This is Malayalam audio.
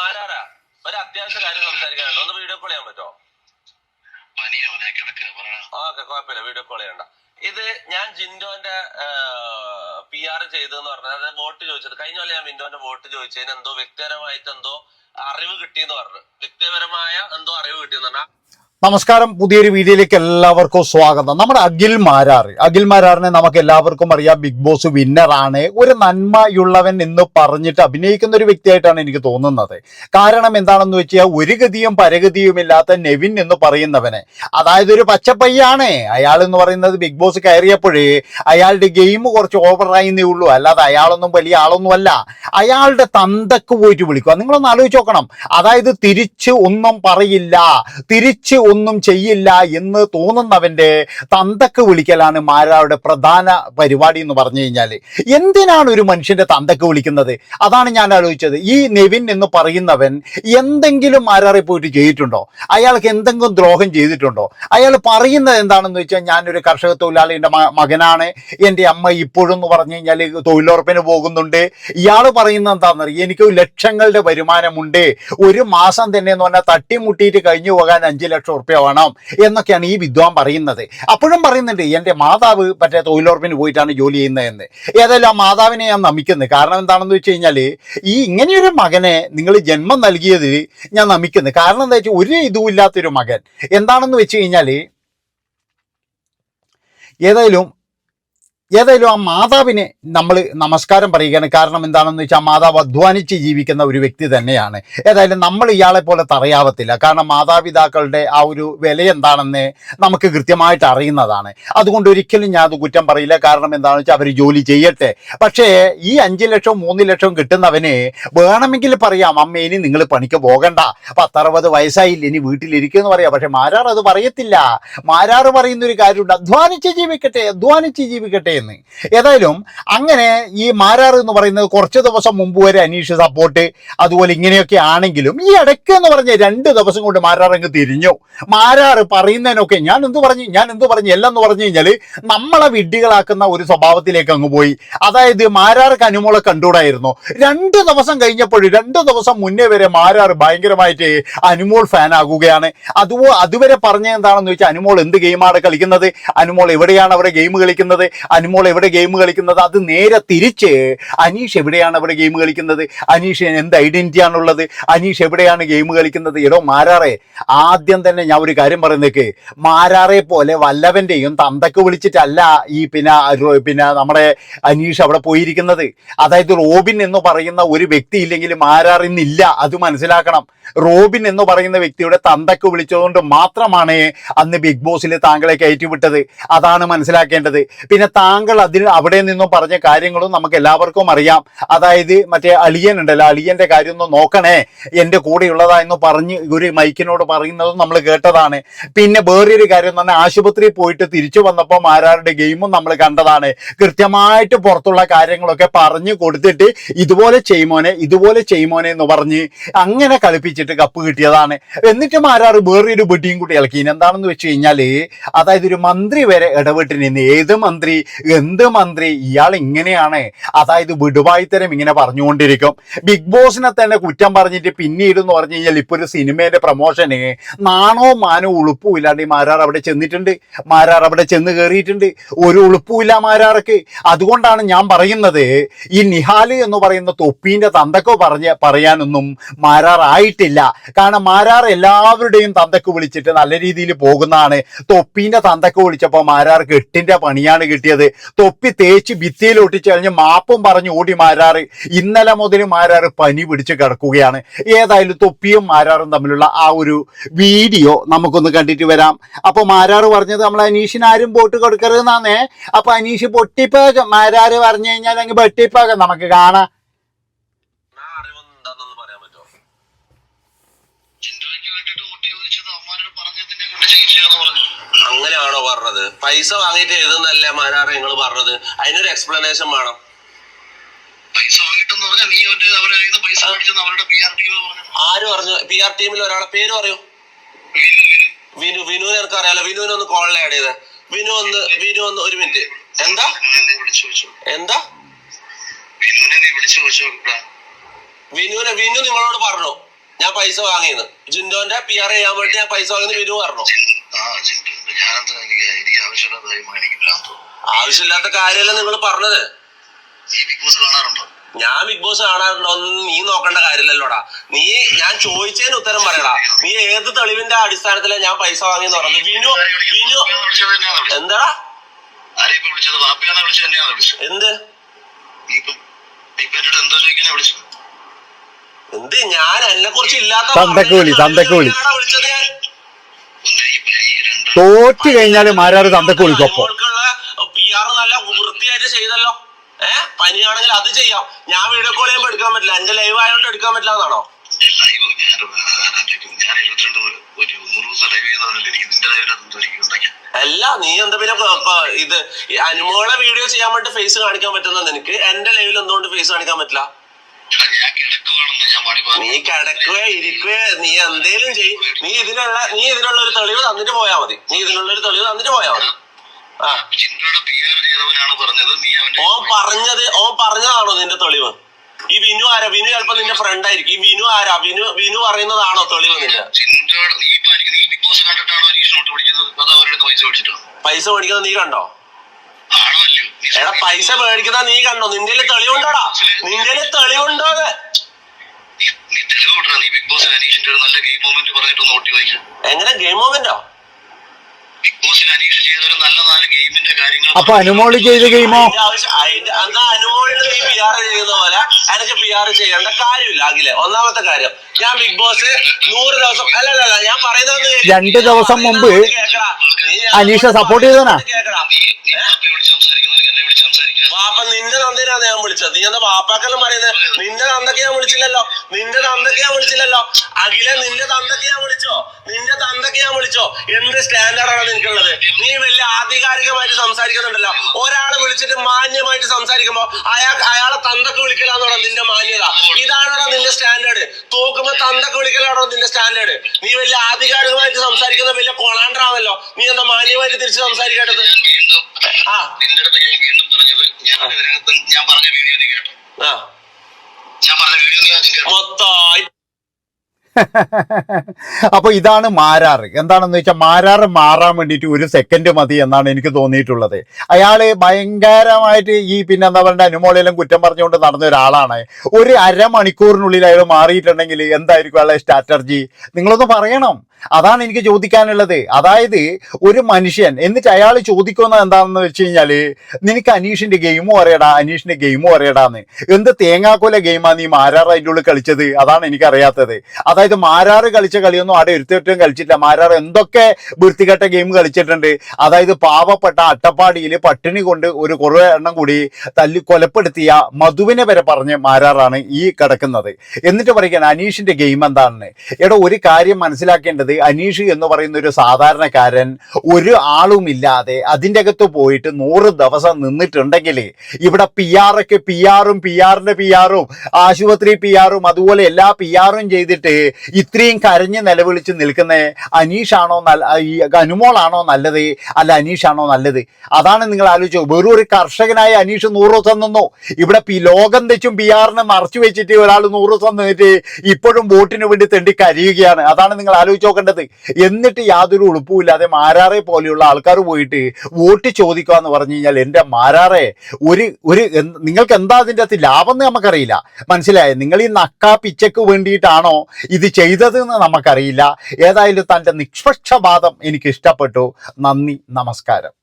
മാരാരാ? ഒരു അത്യാവശ്യ കാര്യം സംസാരിക്കാനുണ്ട്. ഒന്ന് വീഡിയോ കോൾ ചെയ്യാൻ പറ്റുമോ ഓക്കെ കുഴപ്പമില്ല. വീഡിയോ കോൾ ചെയ്യണ്ട. ഇത് ഞാൻ ജിൻഡോന്റെ പി ആർ ചെയ്തെന്ന് പറഞ്ഞത്. അതായത് വോട്ട് ചോദിച്ചത്. കഴിഞ്ഞ പോലെ ഞാൻ വിൻഡോന്റെ വോട്ട് ചോദിച്ചതിന് എന്തോ വ്യക്തിപരമായിട്ട് എന്തോ അറിവ് കിട്ടിയെന്ന് പറഞ്ഞു. വ്യക്തിപരമായ എന്തോ അറിവ് കിട്ടിയെന്ന് പറഞ്ഞാൽ നമസ്കാരം. പുതിയൊരു വീഡിയോയിലേക്ക് എല്ലാവർക്കും സ്വാഗതം. നമ്മുടെ അഖിൽ മാരാർ. അഖിൽ മാരാറിനെ നമുക്ക് എല്ലാവർക്കും അറിയാം. ബിഗ് ബോസ് വിന്നറാണ് ഒരു നന്മയുള്ളവൻ എന്ന് പറഞ്ഞിട്ട് അഭിനയിക്കുന്ന ഒരു വ്യക്തിയായിട്ടാണ് എനിക്ക് തോന്നുന്നത്. കാരണം എന്താണെന്ന് വെച്ചാൽ ഒരു ഗതിയും പരഗതിയും ഇല്ലാത്ത നെവിൻ എന്ന് പറയുന്നവനെ. അതായത് ഒരു പച്ചപ്പയ്യാണ്. അയാൾ എന്ന് പറയുന്നത് ബിഗ് ബോസ് കയറിയപ്പോഴേ അയാളുടെ ഗെയിം കുറച്ച് ഓവറായിന്നേ ഉള്ളൂ. അല്ലാതെ അയാളൊന്നും വലിയ ആളൊന്നും അല്ല അയാളുടെ തന്തക്ക് പോയിട്ട് വിളിക്കുക. നിങ്ങളൊന്ന് ആലോചിച്ച് നോക്കണം. അതായത് തിരിച്ച് ഒന്നും പറയില്ല. തിരിച്ച് ഒന്നും ചെയ്യില്ല എന്ന് തോന്നുന്നവന്റെ തന്തക്ക് വിളിക്കലാണ് മാരാരുടെ പ്രധാന പരിപാടി എന്ന് പറഞ്ഞു കഴിഞ്ഞാൽ എന്തിനാണ് ഒരു മനുഷ്യന്റെ തന്തക്ക് വിളിക്കുന്നത്? അതാണ് ഞാൻ ആലോചിച്ചത്. ഈ നെവിൻ എന്ന് പറയുന്നവൻ എന്തെങ്കിലും മാരാറെ പോയിട്ട് ചെയ്തിട്ടുണ്ടോ? അയാൾക്ക് എന്തെങ്കിലും ദ്രോഹം ചെയ്തിട്ടുണ്ടോ? അയാൾ പറയുന്നത് എന്താണെന്ന് വെച്ചാൽ ഞാനൊരു കർഷക തൊഴിലാളിയുടെ മകനാണ്. എന്റെ അമ്മ ഇപ്പോഴും എന്ന് പറഞ്ഞു കഴിഞ്ഞാൽ തൊഴിലുറപ്പിന് പോകുന്നുണ്ട്. ഇയാൾ പറയുന്നത് എന്താണെന്നറിയാം എനിക്ക് ലക്ഷങ്ങളുടെ വരുമാനമുണ്ട്. ഒരു മാസം തന്നെ എന്ന് പറഞ്ഞാൽ തട്ടിമുട്ടിയിട്ട് കഴിഞ്ഞു പോകാൻ അഞ്ച് ലക്ഷം റുപ്യ വേണം എന്നൊക്കെയാണ് ഈ വിദ്വാൻ പറയുന്നത് അപ്പോഴും പറയുന്നുണ്ട് എന്റെ മാതാവ് മറ്റേ തൊഴിലുറപ്പിന് പോയിട്ടാണ് ജോലി ചെയ്യുന്നതെന്ന് ഏതായാലും ആ മാതാവിനെ ഞാൻ നമിക്കുന്നത് കാരണം എന്താണെന്ന് വെച്ച് കഴിഞ്ഞാൽ ഈ ഇങ്ങനെയൊരു മകനെ നിങ്ങൾ ജന്മം നൽകിയതിൽ ഞാൻ നമിക്കുന്നത് കാരണം എന്താ വെച്ചാൽ ഒരു ഇതും ഇല്ലാത്തൊരു മകൻ എന്താണെന്ന് വെച്ച് കഴിഞ്ഞാൽ ഏതായാലും ഏതായാലും ആ മാതാവിനെ നമ്മൾ നമസ്കാരം പറയുകയാണ്. കാരണം എന്താണെന്ന് വെച്ചാൽ മാതാവ് അധ്വാനിച്ച് ജീവിക്കുന്ന ഒരു വ്യക്തി തന്നെയാണ്. ഏതായാലും നമ്മൾ ഇയാളെ പോലെ തറയാവത്തില്ല കാരണം മാതാപിതാക്കളുടെ ആ ഒരു വില എന്താണെന്ന് നമുക്ക് കൃത്യമായിട്ട് അറിയുന്നതാണ്. അതുകൊണ്ട് ഒരിക്കലും ഞാൻ അത് കുറ്റം പറയില്ല. കാരണം എന്താണെന്ന് വെച്ചാൽ അവർ ജോലി ചെയ്യട്ടെ. പക്ഷേ ഈ അഞ്ച് ലക്ഷം മൂന്ന് ലക്ഷം കിട്ടുന്നവന് വേണമെങ്കിൽ പറയാം അമ്മ ഇനി നിങ്ങൾ പണിക്ക് പോകണ്ട. പത്തറുപത് വയസ്സായില്ല ഇനി വീട്ടിലിരിക്കുമെന്ന് പറയാം. പക്ഷെ മാരാർ അത് പറയത്തില്ല. മാരാർ പറയുന്ന ഒരു കാര്യമുണ്ട്. അധ്വാനിച്ച് ജീവിക്കട്ടെ അധ്വാനിച്ച് ജീവിക്കട്ടെ. എന്ന്. ഏതായാലും അങ്ങനെ ഈ മാരാർ എന്ന് പറയുന്നത് കുറച്ച് ദിവസം മുമ്പ് വരെ അനീഷ് സപ്പോർട്ട് അതുപോലെ ഇങ്ങനെയൊക്കെ ആണെങ്കിലും ഈ ഇടയ്ക്ക് എന്ന് പറഞ്ഞ രണ്ട് ദിവസം കൊണ്ട് മാരാർ അങ്ങ് തിരിഞ്ഞു. മാരാർ പറയുന്നതിനൊക്കെ ഞാൻ എന്ത് പറഞ്ഞു ഞാൻ എന്ത് പറഞ്ഞു എല്ലാം എന്ന് പറഞ്ഞു കഴിഞ്ഞാൽ നമ്മളെ വിഡ്ഢികളാക്കുന്ന ഒരു സ്വഭാവത്തിലേക്ക് അങ്ങ് പോയി. അതായത് മാരാർക്ക് അനുമോളെ കണ്ടുകൂടായിരുന്നു. രണ്ട് ദിവസം കഴിഞ്ഞപ്പോൾ രണ്ട് ദിവസം മുന്നേ വരെ മാരാർ ഭയങ്കരമായിട്ട് അനുമോൾ ഫാൻ ആകുകയാണ്. അതുപോ അതുവരെ പറഞ്ഞ എന്താണെന്ന് വെച്ചാൽ അനുമോൾ എന്ത് ഗെയിമാണ് കളിക്കുന്നത്? അനുമോൾ എവിടെയാണ് അവരെ ഗെയിം കളിക്കുന്നത്? അനുമോൾ എവിടെ ഗെയിം കളിക്കുന്നത്? അത് നേരെ തിരിച്ച് അനീഷ് എവിടെയാണ് അവിടെ ഗെയിം കളിക്കുന്നത്? അനീഷ് എന്ത് ഐഡന്റിറ്റി ആണുള്ളത്? അനീഷ് എവിടെയാണ് ഗെയിം കളിക്കുന്നത്? എടോ മാരാറെ ആദ്യം തന്നെ ഞാൻ ഒരു കാര്യം പറയുന്നേക്ക് മാരാറെ പോലെ വല്ലവന്റെയും തന്തക്ക് വിളിച്ചിട്ടല്ല ഈ പിന്നെ പിന്നെ നമ്മുടെ അനീഷ് അവിടെ പോയിരിക്കുന്നത്. അതായത് റോബിൻ എന്ന് പറയുന്ന ഒരു വ്യക്തി ഇല്ലെങ്കിൽ മാരാറിന്നില്ല അത് മനസ്സിലാക്കണം. റോബിൻ എന്ന് പറയുന്ന വ്യക്തിയുടെ തന്തക്ക് വിളിച്ചതുകൊണ്ട് മാത്രമാണ് അന്ന് ബിഗ് ബോസിൽ താങ്കളെ കയറ്റിവിട്ടത്. അതാണ് മനസ്സിലാക്കേണ്ടത്. പിന്നെ താങ്കൾ അതിൽ അവിടെ നിന്നും പറഞ്ഞ കാര്യങ്ങളും നമുക്ക് എല്ലാവർക്കും അറിയാം. അതായത് മറ്റേ അളിയൻ ഉണ്ടല്ലോ അളിയന്റെ കാര്യം ഒന്ന് നോക്കണേ. എന്റെ കൂടെയുള്ളതാ എന്ന് പറഞ്ഞ് ഒരു മൈക്കിനോട് പറയുന്നതും നമ്മൾ കേട്ടതാണ്. പിന്നെ വേറൊരു കാര്യം തന്നെ ആശുപത്രിയിൽ പോയിട്ട് തിരിച്ചു വന്നപ്പോൾ ആരാരുടെ ഗെയിമും നമ്മൾ കണ്ടതാണ്. കൃത്യമായിട്ട് പുറത്തുള്ള കാര്യങ്ങളൊക്കെ പറഞ്ഞു കൊടുത്തിട്ട് ഇതുപോലെ ചെയ്യുമോനെ ഇതുപോലെ ചെയ്യുമോനെ എന്ന് പറഞ്ഞ് അങ്ങനെ കളിപ്പിച്ചിട്ട് കപ്പ് കിട്ടിയതാണ്. എന്നിട്ടും ആരാറ് വേറൊരു ബെഡിയും കൂടി ഇളക്കി. എന്താണെന്ന് വെച്ച് കഴിഞ്ഞാൽ അതായത് ഒരു മന്ത്രി വരെ ഇടപെട്ട് നിന്ന് ഏത് മന്ത്രി എന്ത് മന്ത്രി ഇയാൾ ഇങ്ങനെയാണ്. അതായത് വിടുവായിത്തരം ഇങ്ങനെ പറഞ്ഞുകൊണ്ടിരിക്കും. ബിഗ് ബോസിനെ തന്നെ കുറ്റം പറഞ്ഞിട്ട് പിന്നീട് എന്ന് പറഞ്ഞു കഴിഞ്ഞാൽ ഇപ്പൊ ഒരു സിനിമയുടെ പ്രൊമോഷന് നാണോ മാനോ ഉളുപ്പും ഇല്ലാണ്ട് മാരാർ അവിടെ ചെന്നിട്ടുണ്ട്. മാരാർ അവിടെ ചെന്ന് കയറിയിട്ടുണ്ട് ഒരു ഉളുപ്പുമില്ല മാരാർക്ക്. അതുകൊണ്ടാണ് ഞാൻ പറയുന്നത് ഈ നിഹാൽ എന്ന് പറയുന്ന തൊപ്പീന്റെ തന്തക്കോ പറഞ്ഞ് പറയാനൊന്നും മാരാറായിട്ടില്ല കാരണം മാരാർ എല്ലാവരുടെയും തന്തക്ക് വിളിച്ചിട്ട് നല്ല രീതിയിൽ പോകുന്നതാണ്. തൊപ്പിന്റെ തന്തക്ക് വിളിച്ചപ്പോൾ മാരാർ കെട്ടിന്റെ പണിയാണ് കിട്ടിയത്. തൊപ്പി തേച്ച് ഭിത്തിയിൽ ഒട്ടിച്ച് കഴിഞ്ഞ് മാപ്പും പറഞ്ഞു ഓടി മാരാറ് ഇന്നലെ മുതൽ മാരാറ് പനി പിടിച്ച് കിടക്കുകയാണ്. ഏതായാലും തൊപ്പിയും മാരാറും തമ്മിലുള്ള ആ ഒരു വീഡിയോ നമുക്കൊന്ന് കണ്ടിട്ട് വരാം. അപ്പൊ മാരാർ പറഞ്ഞത് നമ്മൾ അനീഷിന് ആരും വോട്ട് കൊടുക്കരുതെന്നാന്നേ? അപ്പൊ അനീഷ് പൊട്ടിപ്പാകം. മാരാർ പറഞ്ഞു കഴിഞ്ഞാൽ അങ്ങ് വെട്ടിപ്പാകം. നമുക്ക് കാണാം ആ അറിവ് എന്താണെന്ന് പറയാൻ പറ്റുമോ ജിൻഡോയ്ക്ക് വേണ്ടിട്ട് വോട്ട് ചോദിച്ചത് അമ്മാനോട് പറഞ്ഞു. അങ്ങനെയാണോ പറഞ്ഞത്? പൈസ വാങ്ങിട്ട് എഴുതുന്നല്ല മാനാറ് നിങ്ങൾ പറഞ്ഞത്? അതിനൊരു എക്സ്പ്ലനേഷൻ വേണം. പൈസ വാങ്ങിട്ടെന്ന് പറഞ്ഞാൽ നീ അവന്റെ അവരെ പൈസ മേടിച്ചെന്ന് അവരുടെ പി ആർ ടി പറഞ്ഞു ആര് പറഞ്ഞു? പി ആർ ടീമിൽ ഒരാളെ പേര് പറയൂ. വിനു വിനു. നിനക്ക് അറിയാലോ. വിനുവിനെ ഒന്ന് കോളിൽ ആഡ് ചെയ്ത്. വിനു ഒന്ന് വിനു ഒന്ന് ഒരു മിനിറ്റ് എന്താ? എന്താ? വിനുവിനെ വിളിച്ചു വിനുവിനെ വിനു നിങ്ങളോട് പറഞ്ഞു. ഞാൻ പൈസ വാങ്ങിയെന്ന്. ജിൻഡോന്റെ പി ആർ ചെയ്യാൻ വേണ്ടി ഞാൻ പൈസ വാങ്ങുന്ന വിനു പറഞ്ഞു? ആവശ്യമില്ലാത്ത കാര്യമല്ല നിങ്ങൾ പറഞ്ഞത്? ഞാൻ ബിഗ് ബോസ് കാണാറുണ്ടോ? നീ നോക്കേണ്ട കാര്യമില്ലല്ലോടാ. നീ ഞാൻ ചോദിച്ചതിന് ഉത്തരം പറയടാ. നീ ഏത് തെളിവിന്റെ അടിസ്ഥാനത്തിലാണ് ഞാൻ പൈസ വാങ്ങിയെന്ന് പറഞ്ഞത്? വിനു വിനു? എന്താടാ? എന്ത് നീ ഇപ്പം നീ ഇപ്പൊ എന്നോട് എന്തോ ചോദിക്കാനാ വിളിച്ചത് എന്ത്? ഞാൻ എന്നെ കുറിച്ച് ഇല്ലാത്ത തന്തക്ക് വിളി, തന്തക്ക് വിളി. ഞാൻ ഒന്ന് ഈ പ- ഈ രണ്ട് തോറ്റ് കഴിഞ്ഞാൽ മാരാറ് തന്തക്ക് വിളിക്കൊപ്പം പി ആർ നല്ല വൃത്തിയായിട്ട് ചെയ്തല്ലോ. ഏഹ് പനിയാണെങ്കിൽ അത് ചെയ്യാം. ഞാൻ വീഡിയോ കോൾ ചെയ്യുമ്പോൾ എടുക്കാൻ പറ്റില്ല. എന്റെ ലൈവ് ആയതുകൊണ്ട് എടുക്കാൻ പറ്റില്ല എന്നാണോ? അല്ല നീ എന്താ പിന്നെ ഇത് അനുമോളെ വീഡിയോ ചെയ്യാൻ വേണ്ടി ഫേസ് കാണിക്കാൻ പറ്റുന്ന നിനക്ക്? എന്റെ ലൈവിൽ എന്തുകൊണ്ട് ഫേസ് കാണിക്കാൻ പറ്റില്ല എടാ ഞാൻ കിടക്കുവാണെന്ന് ഞാൻ മണി നീ കിടക്കുകയോ ഇരിക്കുകയോ നീ എന്തേലും ചെയ്. നീ ഇതിനുള്ള നീ ഇതിനുള്ള ഒരു തെളിവ് തന്നിട്ട് പോയാ മതി. നീ ഇതിനുള്ള ഒരു തെളിവ് തന്നിട്ട് പോയാ മതി. ഓ പറഞ്ഞത്. ഓ പറഞ്ഞതാണോ നിന്റെ തെളിവ്? ഈ വിനു ആരാ? വിനു ചിലപ്പോ നിന്റെ ഫ്രണ്ട് ആയിരിക്കും. ഈ വിനു ആരാ? വിനു വിനു പറയുന്നതാണോ തെളിവ് നിന്റെ? പൈസ മേടിക്കുന്നത് നീ കണ്ടോ? എടാ പൈസ മേടിക്കുന്ന നീ കണ്ടോ? നിന്റെ തെളിവുണ്ടോടാ? നിന്റെ തെളിവുണ്ടോ അത്? നീ- നീ തെളിവ് വിടറാ നീ ബിഗ് ബോസിൽ അനീഷിന്റെ ഒരു നല്ല ഗെയിം മൊമെന്റ് പറഞ്ഞിട്ട് ഒന്ന് ഓട്ടി വയ്ക്കുക എങ്ങനെ? ഗെയിം മൂവ്മെന്റോ ബിഗ് ബോസിൽ അനീഷ് ചെയ്ത ഒരു നല്ല നാല് ഗെയിമിന്റെ കാര്യങ്ങൾ അപ്പൊ അനുമോളി ചെയ്ത ഗെയിമോ അതിന്റെ ആവശ്യം അതിന്റെ എന്താ അനുമോളിന് നീ പി ആർ ചെയ്യുന്ന പോലെ എനിക്ക് പി ആർ ചെയ്യേണ്ട കാര്യമില്ല. അഖിലെ ഒന്നാമത്തെ കാര്യം. ഞാൻ ബിഗ് ബോസ് നൂറ് ദിവസം അല്ല അല്ല അല്ല ഞാൻ പറയുന്നത് രണ്ട് ദിവസം മുമ്പ് അനീഷ സപ്പോർട്ട് ചെയ്തോനാ കേക്കടാ. നീ നീ വാപ്പയെ വിളിച്ച് സംസാരിക്കുന്നവർക്ക് എന്നെ വിളിച്ച് സംസാരിക്കാൻ വാപ്പ നിന്റെ തന്തേനാണ് ഞാൻ വിളിച്ചത്. നീ എന്താ വാപ്പാക്കെല്ലാം പറയുന്നത് നിന്റെ നന്ദൊക്കെ ഞാൻ വിളിച്ചില്ലല്ലോ. നിന്റെ നന്ദൊക്കെ ഞാൻ വിളിച്ചില്ലല്ലോ. അഖില നിന്റെ തന്തക്ക് ഞാൻ വിളിച്ചോ? നിന്റെ തന്തക്ക് ഞാൻ വിളിച്ചോ? എന്ത് സ്റ്റാൻഡേർഡാണ് നിനക്കുള്ളത്? നീ വലിയ ആധികാരികമായിട്ട് സംസാരിക്കുന്നുണ്ടല്ലോ. ഒരാളെ വിളിച്ചിട്ട് മാന്യമായിട്ട് സംസാരിക്കുമ്പോ അയാൾ അയാളെ തന്തൊക്കെ വിളിക്കലാന്നോടാ നിന്റെ മാന്യത. ഇതാണോടാ നിന്റെ സ്റ്റാൻഡേർഡ്? തോക്കുമ്പോ തന്തൊക്കെ വിളിക്കലാണോ നിന്റെ സ്റ്റാൻഡേർഡ്? നീ വലിയ ആധികാരികമായിട്ട് സംസാരിക്കുന്ന വലിയ കൊളാണ്ടറാണല്ലോ. നീ എന്താ മാന്യമായിട്ട് തിരിച്ച് സംസാരിക്കേണ്ടത്? ആ. നിന്റെ അടുത്ത് ഞാൻ വീണ്ടും പറഞ്ഞത് ഞാൻ ഇതിനകത്ത് ഞാൻ പറഞ്ഞ വീഡിയോ നീ കേട്ടോ. ഞാൻ പറഞ്ഞ വീഡിയോ നീ ആദ്യം കേട്ടോ. മൊത്തമായി അപ്പൊ ഇതാണ് മാരാറ്. എന്താണെന്ന് വെച്ചാൽ മാരാറ് മാറാൻ വേണ്ടിയിട്ട് ഒരു സെക്കൻഡ് മതി എന്നാണ് എനിക്ക് തോന്നിയിട്ടുള്ളത്. അയാൾ ഭയങ്കരമായിട്ട് ഈ പിന്നെ എന്താ പറയുക അനുമോളെല്ലാം കുറ്റം പറഞ്ഞുകൊണ്ട് നടന്ന ഒരാളാണ്. ഒരു അരമണിക്കൂറിനുള്ളിൽ അയാൾ മാറിയിട്ടുണ്ടെങ്കിൽ എന്തായിരിക്കും അയാളെ സ്ട്രാറ്റർജി നിങ്ങളൊന്ന് പറയണം. അതാണ് എനിക്ക് ചോദിക്കാനുള്ളത്. അതായത് ഒരു മനുഷ്യൻ എന്നിട്ട് അയാൾ ചോദിക്കുന്നത് എന്താണെന്ന് വെച്ച് കഴിഞ്ഞാൽ നിനക്ക് അനീഷിന്റെ ഗെയിമും അറിയടാ അനീഷിന്റെ ഗെയിമും അറിയടാന്ന്. എന്ത് തേങ്ങാക്കൊല ഗെയിമാണ് നീ മാരാറ് അതിന്റെ ഉള്ളിൽ കളിച്ചത്? അതാണ് എനിക്ക് അറിയാത്തത് അതായത് മാരാറ് കളിച്ച കളിയൊന്നും ആടെ ഒരുത്തേറ്റവും കളിച്ചിട്ടില്ല. മാരാറ് എന്തൊക്കെ വൃത്തികെട്ട ഗെയിം കളിച്ചിട്ടുണ്ട്. അതായത് പാവപ്പെട്ട അട്ടപ്പാടിയിൽ പട്ടിണി കൊണ്ട് ഒരു കുറേ എണ്ണം കൂടി തല്ലി കൊലപ്പെടുത്തിയ മധുവിനെ വരെ പറഞ്ഞ് മാരാറാണ് ഈ കിടക്കുന്നത്. എന്നിട്ട് പറയുകയാണ് അനീഷിന്റെ ഗെയിം എന്താണെന്ന്. എടോ ഒരു കാര്യം മനസ്സിലാക്കേണ്ടത് അനീഷ് എന്ന് പറയുന്ന ഒരു സാധാരണക്കാരൻ ഒരു ആളുമില്ലാതെ അതിന്റെ അകത്ത് പോയിട്ട് നൂറ് ദിവസം നിന്നിട്ടുണ്ടെങ്കിൽ ഇവിടെ പി ആറൊക്കെ പി ആറും പി ആറിന്റെ പി ആറും ആശുപത്രി പി ആറും അതുപോലെ എല്ലാ പി ആറും ചെയ്തിട്ട് ഇത്രയും കരഞ്ഞ് നിലവിളിച്ച് നിൽക്കുന്ന അനീഷാണോ നല്ല ഈ അനുമോളാണോ നല്ലത്? അല്ല അനീഷാണോ നല്ലത്? അതാണ് നിങ്ങൾ ആലോചിച്ചോ വെറും ഒരു കർഷകനായ അനീഷ് നൂറ് ദിവസം നിന്നോ. ഇവിടെ ലോകം തെച്ചും പി ആറിനെ മറച്ചു വെച്ചിട്ട് ഒരാൾ നൂറ് ദിവസം നിന്നിട്ട് ഇപ്പോഴും വോട്ടിന് വേണ്ടി തെണ്ടി കരയുകയാണ്. അതാണ് നിങ്ങൾ ആലോചിച്ച് നോക്കേണ്ടത്. എന്നിട്ട് യാതൊരു ഉളുപ്പുമില്ലാതെ മാരാറെ പോലെയുള്ള ആൾക്കാർ പോയിട്ട് വോട്ട് ചോദിക്കുക എന്ന് പറഞ്ഞു കഴിഞ്ഞാൽ എന്റെ മാരാറെ ഒരു ഒരു നിങ്ങൾക്ക് എന്താ അതിന്റെ അകത്ത് ലാഭം എന്ന് നമുക്കറിയില്ല. മനസ്സിലായോ? നിങ്ങൾ ഈ നക്കാ പിച്ചക്ക് വേണ്ടിയിട്ടാണോ ഇത് ചെയ്തതെന്ന് നമുക്കറിയില്ല. ഏതായാലും തന്റെ നിഷ്പക്ഷപാതം എനിക്ക് ഇഷ്ടപ്പെട്ടു നന്ദി നമസ്കാരം.